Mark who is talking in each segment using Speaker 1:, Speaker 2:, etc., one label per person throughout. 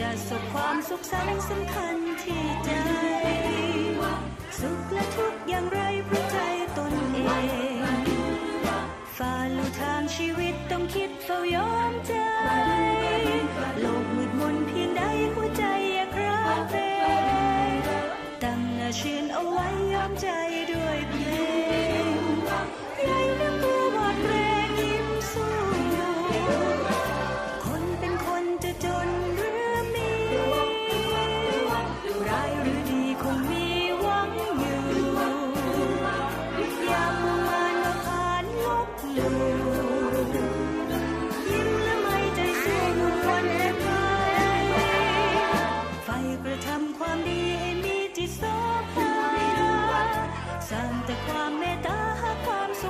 Speaker 1: จะสุขความสุขสันสำคัญที่ใจ สุขและทุกข์อย่างไรเพราะใจตนเองฝ่าลู่ทางชีวิตต้องคิดเฝ้ายอมใจโลกมืด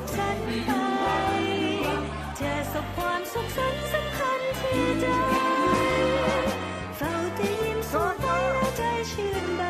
Speaker 1: ขสันไปเจอส่งความสุขสันสำคัญที่ใจเฝ้าแต่ยิ้มสดใสและใจชื่นบาน